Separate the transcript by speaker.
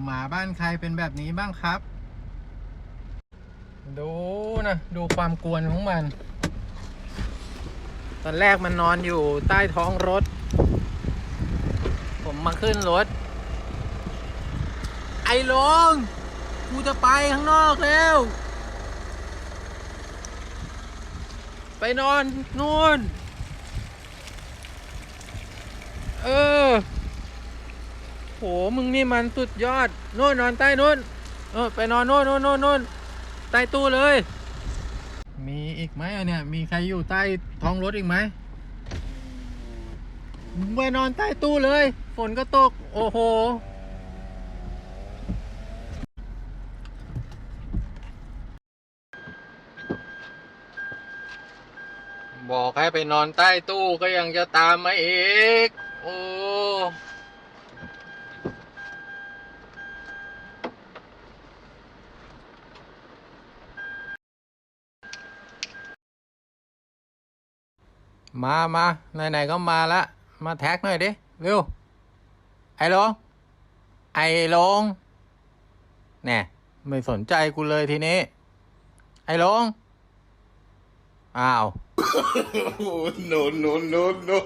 Speaker 1: หมาบ้านใครเป็นแบบนี้บ้างครับ ดูนะ ดูความกวนของมัน ตอนแรกมันนอนอยู่ใต้ท้องรถ ผมมาขึ้นรถ ไอ้ลงกูจะไปข้างนอกแล้ว ไปนอนนู่น เออ โหมึงนี่มันสุดยอดนู่นนอนใต้นู่นเออไปนอนนู่นนู่นนู่นนู่นใต้ตู้เลย มีอีกไหมอะเนี่ย มีใครอยู่ใต้ท้องรถอีกไหมมึงไปนอนใต้ตู้เลย ฝนก็ตก โอ้โห บอกให้ไปนอนใต้ตู้ก็ยังจะตามมาอีก โอ้ มามาไหนๆก็มาละ มาแท็กหน่อยดิ เร็ว ไอ้ลง ไอ้ลงแน่ไม่สนใจกูเลยทีนี้ ไอ้ลง อ้าว
Speaker 2: no, no, no, no.